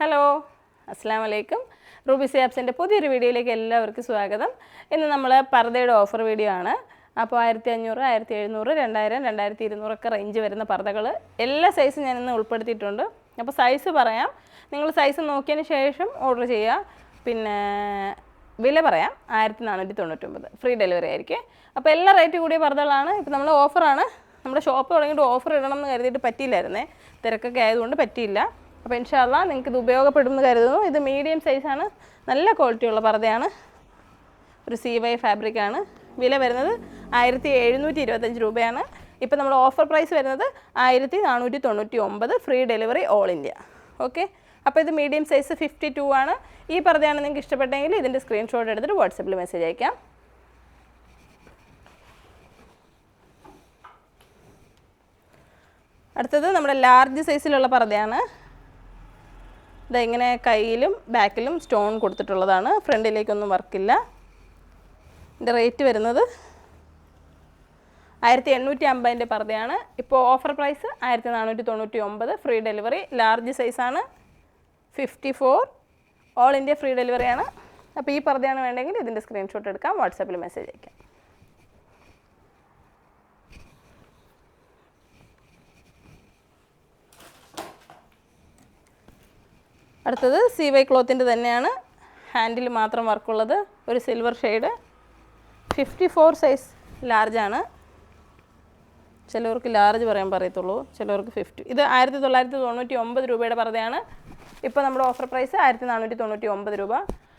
Hello അസ്സാം വലൈക്കും Ruby സിയാബ്സിന്റെ പുതിയൊരു വീഡിയോയിലേക്ക് എല്ലാവർക്കും സ്വാഗതം. ഇന്ന് നമ്മൾ പർദ്ദയുടെ ഓഫർ വീഡിയോ ആണ്. അപ്പോൾ ആയിരത്തി അഞ്ഞൂറ് ആയിരത്തി എഴുന്നൂറ് രണ്ടായിരം രണ്ടായിരത്തി ഇരുന്നൂറൊക്കെ റേഞ്ച് വരുന്ന പർദ്ദകൾ എല്ലാ സൈസും ഞാൻ ഇന്ന് ഉൾപ്പെടുത്തിയിട്ടുണ്ട്. അപ്പോൾ സൈസ് പറയാം. നിങ്ങൾ സൈസ് നോക്കിയതിന് ശേഷം ഓർഡർ ചെയ്യുക. പിന്നെ വില പറയാം. ആയിരത്തി നാനൂറ്റി തൊണ്ണൂറ്റൊമ്പത് ഫ്രീ ഡെലിവറി ആയിരിക്കും. അപ്പോൾ എല്ലാ റേറ്റ് കൂടിയ പർദ്ദകളാണ്. ഇപ്പോൾ നമ്മൾ ഓഫറാണ് നമ്മുടെ ഷോപ്പ് തുടങ്ങിയിട്ട് ഓഫർ ഇടണം എന്ന് കരുതിയിട്ട് പറ്റിയില്ലായിരുന്നേ. തിരക്കൊക്കെ ആയതുകൊണ്ട് പറ്റിയില്ല. അപ്പോൾ ഇൻഷാല്ല നിങ്ങൾക്ക് ഇത് ഉപയോഗപ്പെടുമെന്ന് കരുതുന്നു. ഇത് മീഡിയം സൈസാണ് നല്ല ക്വാളിറ്റിയുള്ള പർദ്ദയാണ്. ഒരു സി വൈ ഫാബ്രിക്കാണ് വില വരുന്നത് ആയിരത്തി എഴുന്നൂറ്റി ഇരുപത്തഞ്ച് രൂപയാണ്. ഇപ്പോൾ നമ്മൾ ഓഫർ പ്രൈസ് വരുന്നത് ആയിരത്തി നാനൂറ്റി തൊണ്ണൂറ്റി ഒമ്പത് free delivery all India okay അപ്പോൾ ഇത് മീഡിയം സൈസ് ഫിഫ്റ്റി ടു ആണ്. ഈ പർദ്ദയാണ് നിങ്ങൾക്ക് ഇഷ്ടപ്പെട്ടെങ്കിൽ ഇതിന്റെ സ്ക്രീൻഷോട്ട് എടുത്തിട്ട് വാട്സപ്പിൽ മെസ്സേജ് അയക്കാം. അടുത്തത് നമ്മുടെ ലാർജ് സൈസിലുള്ള പർദ്ദയാണ്. ഇത് ഇങ്ങനെ കയ്യിലും ബാക്കിലും സ്റ്റോൺ കൊടുത്തിട്ടുള്ളതാണ്. ഫ്രണ്ടിലേക്കൊന്നും വർക്കില്ല. ഇതിന്റെ റേറ്റ് വരുന്നത് ആയിരത്തി എണ്ണൂറ്റി അമ്പതിന്റെ പർദ്ദയാണ്. ഇപ്പോൾ ഓഫർ പ്രൈസ് ആയിരത്തി നാനൂറ്റി തൊണ്ണൂറ്റി ഒമ്പത് ഫ്രീ ഡെലിവറി. ലാർജ് സൈസാണ്. Fifty four. All India free ഡെലിവറിയാണ്. അപ്പോൾ ഈ പർദ്ദയാണ് വേണ്ടെങ്കിൽ ഇതിന്റെ സ്ക്രീൻഷോട്ട് എടുക്കാം. വാട്സാപ്പിൽ മെസ്സേജ് അയക്കാം. അടുത്തത് സി വൈ ക്ലോത്തിന്റെ തന്നെയാണ്. ഹാൻഡിൽ മാത്രം വർക്കുള്ളത്. ഒരു silver shade. Fifty four size ലാർജാണ് ചിലവർക്ക് ലാർജ് പറയാൻ പറയത്തുള്ളൂ. ചിലവർക്ക് ഫിഫ്റ്റി ഇത് ആയിരത്തി തൊള്ളായിരത്തി തൊണ്ണൂറ്റി ഒമ്പത് രൂപയുടെ പർദ്ദയാണ്. ഇപ്പോൾ നമ്മുടെ ഓഫർ പ്രൈസ് ആയിരത്തി നാനൂറ്റി തൊണ്ണൂറ്റി ഒമ്പത് രൂപ.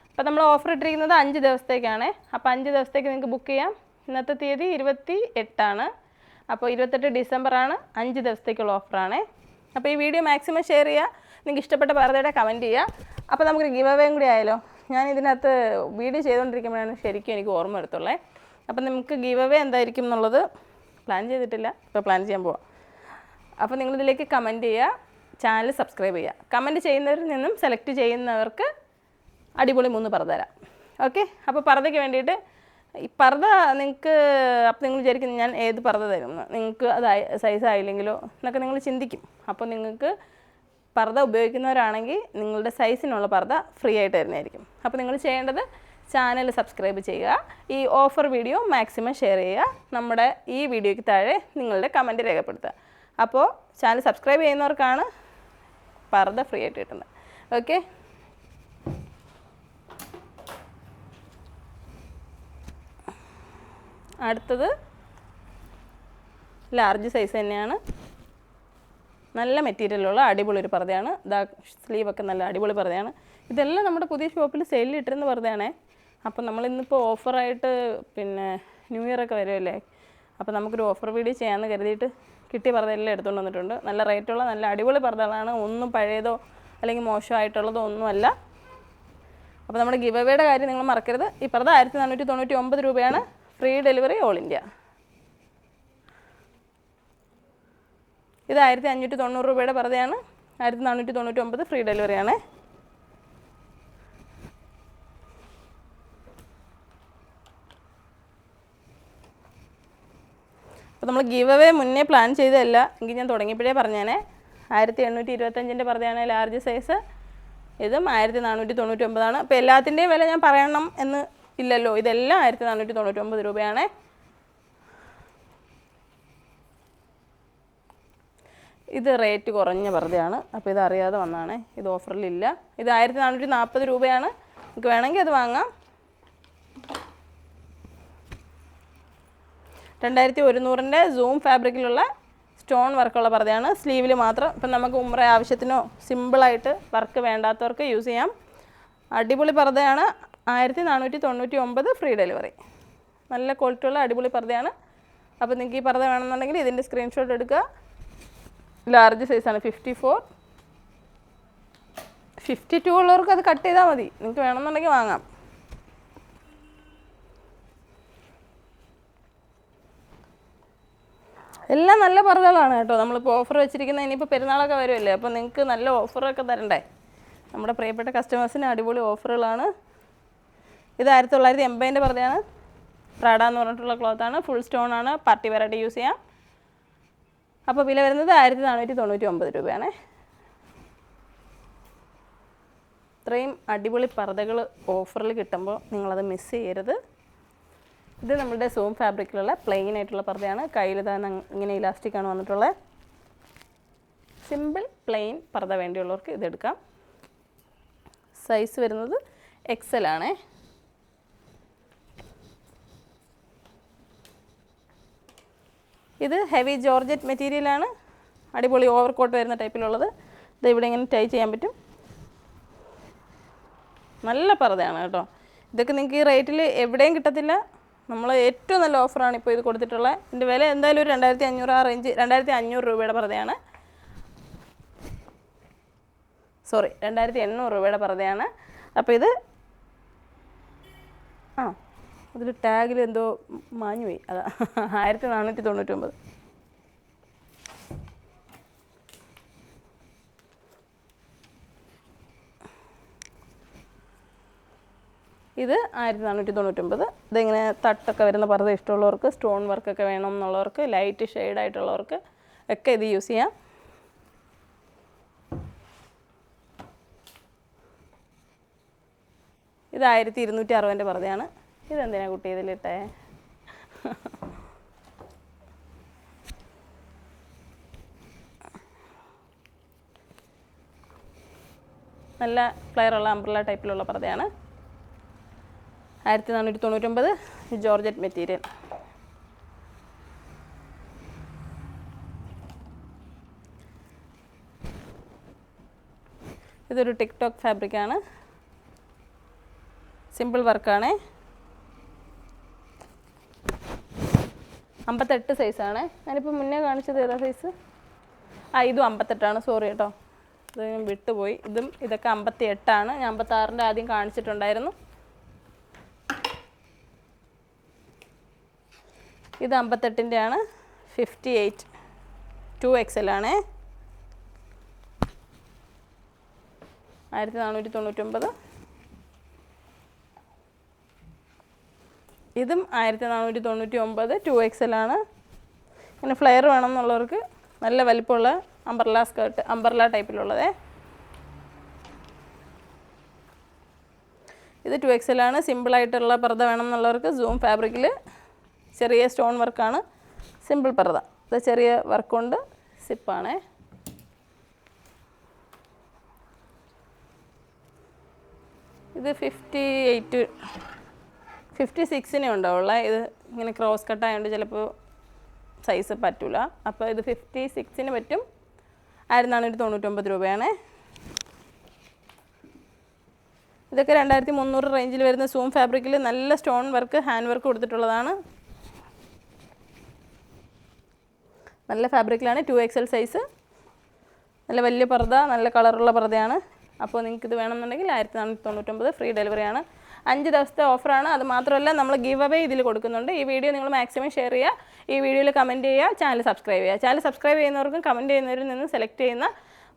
അപ്പോൾ നമ്മൾ ഓഫർ ഇട്ടിരിക്കുന്നത് അഞ്ച് ദിവസത്തേക്കാണ്. അപ്പോൾ അഞ്ച് ദിവസത്തേക്ക് നിങ്ങൾക്ക് ബുക്ക് ചെയ്യാം. ഇന്നത്തെ തീയതി ഇരുപത്തി എട്ടാണ് അപ്പോൾ ഇരുപത്തെട്ട് ഡിസംബറാണ് അഞ്ച് ദിവസത്തേക്കുള്ള ഓഫറാണ് അപ്പോൾ ഈ വീഡിയോ മാക്സിമം ഷെയർ ചെയ്യുക. നിങ്ങൾക്ക് ഇഷ്ടപ്പെട്ട പർദ്ദയുടെ കമന്റ് ചെയ്യുക അപ്പോൾ നമുക്കൊരു ഗിവ് അവേയും കൂടി ആയാലോ ഞാൻ ഇതിനകത്ത് വീഡിയോ ചെയ്തുകൊണ്ടിരിക്കുമ്പോഴാണ് ശരിക്കും എനിക്ക് ഓർമ്മ വരത്തുള്ളേ. അപ്പം നമുക്ക് ഗിവ് അവേ എന്തായിരിക്കും എന്നുള്ളത് പ്ലാൻ ചെയ്തിട്ടില്ല. ഇപ്പോൾ പ്ലാൻ ചെയ്യാൻ പോവാം. അപ്പോൾ നിങ്ങളിതിലേക്ക് കമന്റ് ചെയ്യുക ചാനൽ സബ്സ്ക്രൈബ് ചെയ്യുക കമന്റ് ചെയ്യുന്നവരിൽ നിന്നും സെലക്ട് ചെയ്യുന്നവർക്ക് അടിപൊളി മൂന്ന് പറ തരാം. ഓക്കെ അപ്പോൾ പറതയ്ക്ക് വേണ്ടിയിട്ട് ഈ പർദ്ദ നിങ്ങൾക്ക് അപ്പോൾ നിങ്ങൾ വിചാരിക്കുന്നത് ഞാൻ ഏത് പർദ്ദ തരും നിങ്ങൾക്ക് അത് സൈസ് ആയില്ലെങ്കിലോ എന്നൊക്കെ നിങ്ങൾ ചിന്തിക്കും. അപ്പോൾ നിങ്ങൾക്ക് പർദ്ദ ഉപയോഗിക്കുന്നവരാണെങ്കിൽ നിങ്ങളുടെ സൈസിനുള്ള പർദ്ദ ഫ്രീ ആയിട്ട് തരുന്നതായിരിക്കും. അപ്പോൾ നിങ്ങൾ ചെയ്യേണ്ടത് ചാനൽ സബ്സ്ക്രൈബ് ചെയ്യുക. ഈ ഓഫർ വീഡിയോ മാക്സിമം ഷെയർ ചെയ്യുക. നമ്മുടെ ഈ വീഡിയോയ്ക്ക് താഴെ നിങ്ങളുടെ കമന്റ് രേഖപ്പെടുത്തുക. അപ്പോൾ ചാനൽ സബ്സ്ക്രൈബ് ചെയ്യുന്നവർക്കാണ് പർദ്ദ ഫ്രീ ആയിട്ട് കിട്ടുന്നത്. ഓക്കെ അടുത്തത് ലാർജ് സൈസ് തന്നെയാണ്. നല്ല മെറ്റീരിയലുള്ള അടിപൊളി ഒരു പർദ്ദയാണ്. ഇതാ സ്ലീവൊക്കെ നല്ല അടിപൊളി പർദ്ദയാണ്. ഇതെല്ലാം നമ്മുടെ പുതിയ ഷോപ്പിൽ സെയിലിൽ ഇട്ടിരുന്ന പർദ്ദയാണേ. അപ്പം നമ്മൾ ഇന്നിപ്പോൾ ഓഫറായിട്ട് പിന്നെ ന്യൂ ഇയർ ഒക്കെ വരുമല്ലേ അപ്പോൾ നമുക്കൊരു ഓഫർ വീഡിയോ ചെയ്യാമെന്ന് കരുതിയിട്ട് കിട്ടിയ എല്ലാം എടുത്തുകൊണ്ട് വന്നിട്ടുണ്ട്. നല്ല റേറ്റുള്ള നല്ല അടിപൊളി പർദ്ദകളാണ്. ഒന്നും പഴയതോ അല്ലെങ്കിൽ മോശമായിട്ടുള്ളതോ ഒന്നുമല്ല. അപ്പോൾ നമ്മുടെ ഗിവ് കാര്യം നിങ്ങൾ മറക്കരുത്. ഈ ആയിരത്തി നാനൂറ്റി തൊണ്ണൂറ്റി ഒമ്പത് രൂപയാണ്. ഫ്രീ ഡെലിവറി ഓൾ ഇന്ത്യ ഇത് ആയിരത്തി അഞ്ഞൂറ്റി തൊണ്ണൂറ് രൂപയുടെ പർദ്ദയാണ്. ആയിരത്തി നാനൂറ്റി തൊണ്ണൂറ്റി ഒമ്പത് ഫ്രീ ഡെലിവറിയാണ്. അപ്പോൾ നമ്മൾ ഗീവ് അവേ മുന്നേ പ്ലാൻ ചെയ്തതല്ല എങ്കിൽ ഞാൻ തുടങ്ങിയപ്പോഴേ പറഞ്ഞേനെ. ആയിരത്തി എണ്ണൂറ്റി ഇരുപത്തഞ്ചിന്റെ പർദ്ദയാണ് ലാർജ് സൈസ്. ഇതും ആയിരത്തി നാനൂറ്റി തൊണ്ണൂറ്റി ഒമ്പതാണ് അപ്പോൾ എല്ലാത്തിന്റെയും വില ഞാൻ പറയണം എന്ന് ഇല്ലല്ലോ. ഇതെല്ലാം ആയിരത്തി നാനൂറ്റി തൊണ്ണൂറ്റി ഒമ്പത് രൂപയാണ്. ഇത് റേറ്റ് കുറഞ്ഞ വെറുതെയാണ് അപ്പോൾ ഇത് അറിയാതെ വന്നതാണ് ഇത് ഓഫറിലില്ല ഇത് ആയിരത്തി നാനൂറ്റി നാൽപ്പത് രൂപയാണ്. നമുക്ക് വേണമെങ്കിൽ അത് വാങ്ങാം. രണ്ടായിരത്തി ഒരുന്നൂറിന്റെ സൂം ഫാബ്രിക്കിലുള്ള സ്റ്റോൺ വർക്കുള്ള പർദ്ദയാണ്. സ്ലീവിൽ മാത്രം. ഇപ്പം നമുക്ക് ഉമ്ര ആവശ്യത്തിനോ സിമ്പിളായിട്ട് വർക്ക് വേണ്ടാത്തവർക്ക് യൂസ് ചെയ്യാം. അടിപൊളി പർദ്ദയാണ്. ആയിരത്തി നാനൂറ്റി തൊണ്ണൂറ്റി ഒമ്പത് ഫ്രീ ഡെലിവറി നല്ല ക്വാളിറ്റിയുള്ള അടിപൊളി പർദ്ദയാണ്. അപ്പോൾ നിങ്ങൾക്ക് ഈ പർദ്ദ വേണമെന്നുണ്ടെങ്കിൽ ഇതിന്റെ സ്ക്രീൻഷോട്ട് എടുക്കുക. ലാർജ് സൈസാണ് ഫിഫ്റ്റി ഫോർ ഫിഫ്റ്റി ടു ഉള്ളവർക്ക് അത് കട്ട് ചെയ്താൽ മതി. നിങ്ങൾക്ക് വേണമെന്നുണ്ടെങ്കിൽ വാങ്ങാം. എല്ലാം നല്ല പറഞ്ഞതാണ് കേട്ടോ. നമ്മളിപ്പോൾ ഓഫർ വെച്ചിരിക്കുന്ന ഇനിയിപ്പോൾ പെരുന്നാളൊക്കെ വരുമല്ലേ? അപ്പോൾ നിങ്ങൾക്ക് നല്ല ഓഫറൊക്കെ തരണ്ടേ? നമ്മുടെ പ്രിയപ്പെട്ട കസ്റ്റമേഴ്സിന് അടിപൊളി ഓഫറുകളാണ് ഇത് ആയിരത്തി തൊള്ളായിരത്തി എൺപതിന്റെ പറഞ്ഞാണ് പ്രാഡ എന്ന് പറഞ്ഞിട്ടുള്ള ക്ലോത്താണ് ഫുൾ സ്റ്റോൺ ആണ്. പാർട്ടി വെറൈറ്റി യൂസ് ചെയ്യാം. അപ്പോൾ വില വരുന്നത് ആയിരത്തി നാനൂറ്റി തൊണ്ണൂറ്റി ഒമ്പത് രൂപയാണ്. ഇത്രയും അടിപൊളി പർദ്ദകൾ ഓഫറിൽ കിട്ടുമ്പോൾ നിങ്ങളത് മിസ് ചെയ്യരുത്. ഇത് നമ്മുടെ സൂം ഫാബ്രിക്കിലുള്ള പ്ലെയിൻ ആയിട്ടുള്ള പർദ്ദയാണ്. കയ്യിൽ തന്നെ ഇങ്ങനെ ഇലാസ്റ്റിക്കാണ് വന്നിട്ടുള്ളത് സിമ്പിൾ പ്ലെയിൻ പർദ്ദ വേണ്ടിയുള്ളവർക്ക് ഇതെടുക്കാം. സൈസ് വരുന്നത് എക്സൽ ആണേ. ഇത് ഹെവി ജോർജറ്റ് മെറ്റീരിയലാണ് അടിപൊളി ഓവർ കോട്ട് വരുന്ന ടൈപ്പിലുള്ളത് ഇത് ഇവിടെ ഇങ്ങനെ ടൈ ചെയ്യാൻ പറ്റും. നല്ല പർദ്ദയാണ് കേട്ടോ. ഇതൊക്കെ നിങ്ങൾക്ക് ഈ റേറ്റിൽ എവിടെയും കിട്ടത്തില്ല. നമ്മൾ ഏറ്റവും നല്ല ഓഫറാണ് ഇപ്പോൾ ഇത് കൊടുത്തിട്ടുള്ളത് ഇതിന്റെ വില എന്തായാലും ഒരു രണ്ടായിരത്തി അഞ്ഞൂറ് ആ റേഞ്ച് രണ്ടായിരത്തി അഞ്ഞൂറ് രൂപയുടെ പർദ്ദയാണ്. സോറി രണ്ടായിരത്തി എണ്ണൂറ് രൂപയുടെ പർദ്ദയാണ്. അപ്പോൾ ഇത് ആ അതിൽ ടാഗിൽ എന്തോ മാഞ്ഞുപോയി. അതാ ആയിരത്തി നാനൂറ്റി തൊണ്ണൂറ്റൊമ്പത് ഇത് ആയിരത്തി നാനൂറ്റി തൊണ്ണൂറ്റൊമ്പത് ഇതിങ്ങനെ തട്ടൊക്കെ വരുന്ന പർദ്ദ ഇഷ്ടമുള്ളവർക്ക് സ്റ്റോൺ വർക്കൊക്കെ വേണം എന്നുള്ളവർക്ക് ലൈറ്റ് ഷെയ്ഡായിട്ടുള്ളവർക്ക് ഒക്കെ ഇത് യൂസ് ചെയ്യാം. ഇത് ആയിരത്തി ഇരുന്നൂറ്റി അറുപതിന്റെ പർദ്ദയാണ്. ഇതെന്തിനാ കുട്ടി ഇതിലിട്ടേ? നല്ല ഫ്ലെയറുള്ള അംബ്രല ടൈപ്പിലുള്ള പർദ്ദയാണ്. ആയിരത്തി നാനൂറ്റി തൊണ്ണൂറ്റൊമ്പത് ജോർജറ്റ് മെറ്റീരിയൽ. ഇതൊരു ടിക്ടോക്ക് ഫാബ്രിക്കാണ്. സിമ്പിൾ വർക്കാണ്. അമ്പത്തെട്ട് സൈസാണ് ഞാനിപ്പോൾ മുന്നേ കാണിച്ചത് ഏതാ സൈസ് ആ ഇതും അമ്പത്തെട്ടാണ്. സോറി കേട്ടോ ഇത് ഞാൻ വിട്ടുപോയി. ഇതും ഇതൊക്കെ അമ്പത്തി എട്ടാണ് ഞാൻ അമ്പത്താറിന്റെ ആദ്യം കാണിച്ചിട്ടുണ്ടായിരുന്നു. ഇത് അമ്പത്തെട്ടിന്റെ ആണ് ഫിഫ്റ്റി എയ്റ്റ് ടു എക്സൽ ആണേ. ആയിരത്തി നാനൂറ്റി തൊണ്ണൂറ്റൊമ്പത്. ഇതും ആയിരത്തി നാനൂറ്റി തൊണ്ണൂറ്റി ഒമ്പത് ടു എക്സൽ ആണ്. ഇങ്ങനെ ഫ്ലെയർ വേണം എന്നുള്ളവർക്ക് നല്ല വലിപ്പമുള്ള അമ്പർല സ്കേർട്ട് അമ്പർല ടൈപ്പിലുള്ളതേ ഇത് ടു എക്സൽ ആണ്. സിമ്പിളായിട്ടുള്ള പർദ്ദ വേണം എന്നുള്ളവർക്ക് സൂം ഫാബ്രിക്കിൽ ചെറിയ സ്റ്റോൺ വർക്കാണ് സിമ്പിൾ പർദ്ദ. ഇത് ചെറിയ വർക്കുണ്ട് സിപ്പാണേ ഇത് ഫിഫ്റ്റി എയ്റ്റ് ഫിഫ്റ്റി സിക്സിനെ ഉണ്ടാവുള്ള. ഇത് ഇങ്ങനെ ക്രോസ് കട്ട് ആയതുകൊണ്ട് ചിലപ്പോൾ സൈസ് പറ്റില്ല അപ്പോൾ ഇത് ഫിഫ്റ്റി സിക്സിന് പറ്റും. ആയിരത്തി നാനൂറ്റി തൊണ്ണൂറ്റൊമ്പത് രൂപയാണ്. ഇതൊക്കെ രണ്ടായിരത്തി മുന്നൂറ് റേഞ്ചിൽ വരുന്ന സൂം ഫാബ്രിക്കിൽ നല്ല സ്റ്റോൺ വർക്ക് ഹാൻഡ് വർക്ക് കൊടുത്തിട്ടുള്ളതാണ്. നല്ല ഫാബ്രിക്കിലാണ് ടു എക്സ് എൽ സൈസ് നല്ല വലിയ പർദ്ദ നല്ല കളറുള്ള പർദ്ദയാണ്. അപ്പോൾ നിങ്ങൾക്ക് ഇത് വേണമെന്നുണ്ടെങ്കിൽ ആയിരത്തി നാനൂറ്റി തൊണ്ണൂറ്റൊമ്പത് ഫ്രീ ഡെലിവറിയാണ് അഞ്ച് ദിവസത്തെ ഓഫറാണ്. അത് മാത്രമല്ല നമ്മൾ ഗീവ് അവേ ഇതിൽ കൊടുക്കുന്നുണ്ട്. ഈ വീഡിയോ നിങ്ങൾ മാക്സിമം ഷെയർ ചെയ്യുക. ഈ വീഡിയോയിൽ കമന്റ് ചെയ്യുക. ചാനൽ സബ്സ്ക്രൈബ് ചെയ്യുക. ചാനൽ സബ്സ്ക്രൈബ് ചെയ്യുന്നവർക്കും കമന്റ് ചെയ്യുന്നവരിൽ നിന്ന് സെലക്ട് ചെയ്യുന്ന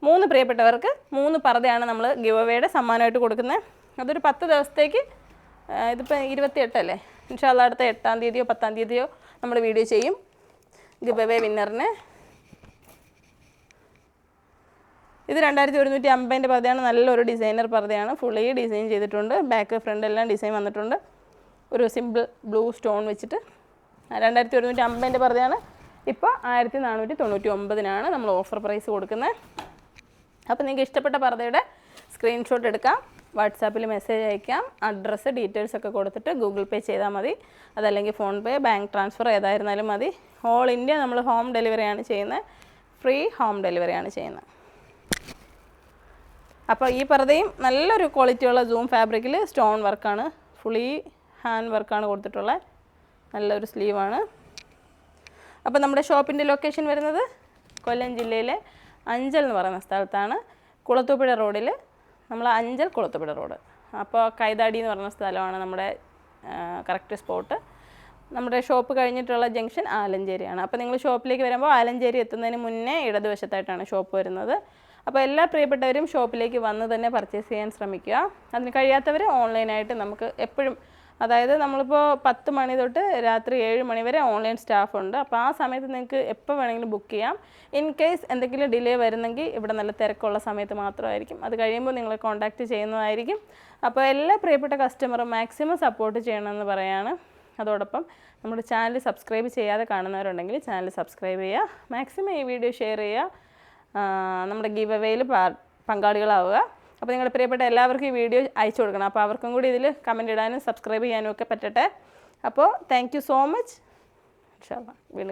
മൂന്ന് പ്രിയപ്പെട്ടവർക്ക് മൂന്ന് പർദ്ദയാണ് നമ്മൾ ഗീവ് അവേയുടെ സമ്മാനമായിട്ട് കൊടുക്കുന്നത്. അതൊരു പത്ത് ദിവസത്തേക്ക് ഇതിപ്പോൾ ഇരുപത്തിയെട്ടല്ലേ ഇൻഷാല്ല അടുത്ത എട്ടാം തീയതിയോ പത്താം തീയതിയോ നമ്മൾ വീഡിയോ ചെയ്യും. ഗിബവേ വിന്നറിന് ഇത് രണ്ടായിരത്തി ഒരുന്നൂറ്റി അമ്പതിന്റെ പർദ്ദയാണ്. നല്ലൊരു ഡിസൈനർ പർദ്ദയാണ്. ഫുള്ളി ഡിസൈൻ ചെയ്തിട്ടുണ്ട്. ബാക്ക് ഫ്രണ്ട് എല്ലാം ഡിസൈൻ വന്നിട്ടുണ്ട്. ഒരു സിമ്പിൾ ബ്ലൂ സ്റ്റോൺ വെച്ചിട്ട്. രണ്ടായിരത്തി ഒരുന്നൂറ്റി അമ്പതിന്റെ പർദ്ദയാണ്. ഇപ്പോൾ ആയിരത്തി നാനൂറ്റി തൊണ്ണൂറ്റി ഒമ്പതിനാണ് നമ്മൾ ഓഫർ പ്രൈസ് കൊടുക്കുന്നത്. അപ്പോൾ നിങ്ങൾക്ക് ഇഷ്ടപ്പെട്ട പർദ്ദയുടെ സ്ക്രീൻഷോട്ട് എടുക്കാം. വാട്സാപ്പിൽ മെസ്സേജ് അയക്കാം. അഡ്രസ്സ് ഡീറ്റെയിൽസ് ഒക്കെ കൊടുത്തിട്ട് ഗൂഗിൾ പേ ചെയ്താൽ മതി. അതല്ലെങ്കിൽ ഫോൺ പേ ബാങ്ക് ട്രാൻസ്ഫർ ഏതായിരുന്നാലും മതി. ഓൾ ഇന്ത്യ നമ്മൾ ഹോം ഡെലിവറിയാണ് ചെയ്യുന്നത്. ഫ്രീ ഹോം ഡെലിവറിയാണ് ചെയ്യുന്നത്. അപ്പോൾ ഈ പർദ്ദയും നല്ലൊരു ക്വാളിറ്റിയുള്ള സൂം ഫാബ്രിക്കിൽ സ്റ്റോൺ വർക്കാണ്. ഫുള്ളി ഹാൻഡ് വർക്കാണ് കൊടുത്തിട്ടുള്ളത് നല്ലൊരു സ്ലീവാണ്. അപ്പോൾ നമ്മുടെ ഷോപ്പിന്റെ ലൊക്കേഷൻ വരുന്നത് കൊല്ലം ജില്ലയിലെ അഞ്ചൽ എന്ന് പറയുന്ന സ്ഥലത്താണ്. കുളത്തൂപ്പുഴ റോഡിൽ നമ്മൾ അഞ്ചൽ കുളത്തൂപ്പുഴ റോഡ് അപ്പോൾ കൈതാടി എന്ന് പറയുന്ന സ്ഥലമാണ് നമ്മുടെ കറക്റ്റ് സ്പോട്ട് നമ്മുടെ ഷോപ്പ് കഴിഞ്ഞിട്ടുള്ള ജംഗ്ഷൻ ആലഞ്ചേരിയാണ്. അപ്പോൾ നിങ്ങൾ ഷോപ്പിലേക്ക് വരുമ്പോൾ ആലഞ്ചേരി എത്തുന്നതിന് മുന്നേ ഇടതുവശത്തായിട്ടാണ് ഷോപ്പ് വരുന്നത്. അപ്പോൾ എല്ലാ പ്രിയപ്പെട്ടവരും ഷോപ്പിലേക്ക് വന്ന് തന്നെ പർച്ചേസ് ചെയ്യാൻ ശ്രമിക്കുക. അതിന് കഴിയാത്തവർ ഓൺലൈനായിട്ട് നമുക്ക് എപ്പോഴും അതായത് നമ്മളിപ്പോൾ പത്ത് മണി തൊട്ട് രാത്രി ഏഴ് മണി വരെ ഓൺലൈൻ സ്റ്റാഫ് ഉണ്ട്. അപ്പോൾ ആ സമയത്ത് നിങ്ങൾക്ക് എപ്പോൾ വേണമെങ്കിലും ബുക്ക് ചെയ്യാം. ഇൻ കേസ് എന്തെങ്കിലും ഡിലേ വരുന്നെങ്കിൽ ഇവിടെ നല്ല തിരക്കുള്ള സമയത്ത് മാത്രമായിരിക്കും. അത് കഴിയുമ്പോൾ നിങ്ങളെ കോൺടാക്റ്റ് ചെയ്യുന്നതായിരിക്കും. അപ്പോൾ എല്ലാ പ്രിയപ്പെട്ട കസ്റ്റമറും മാക്സിമം സപ്പോർട്ട് ചെയ്യണമെന്ന് പറയാണ്. അതോടൊപ്പം നമ്മുടെ ചാനൽ സബ്സ്ക്രൈബ് ചെയ്യാതെ കാണുന്നവരുണ്ടെങ്കിൽ ചാനൽ സബ്സ്ക്രൈബ് ചെയ്യുക. മാക്സിമം ഈ വീഡിയോ ഷെയർ ചെയ്യുക. നമ്മുടെ ഗീവ് അവയിൽ പങ്കാളികളാവുക. അപ്പോൾ നിങ്ങൾ പ്രിയപ്പെട്ട എല്ലാവർക്കും ഈ വീഡിയോ അയച്ചു കൊടുക്കണം. അപ്പോൾ അവർക്കും കൂടി ഇതിൽ കമന്റ് ഇടാനും സബ്സ്ക്രൈബ് ചെയ്യാനും ഒക്കെ പറ്റട്ടെ. അപ്പോൾ താങ്ക് സോ മച്ച് വീണ്ടും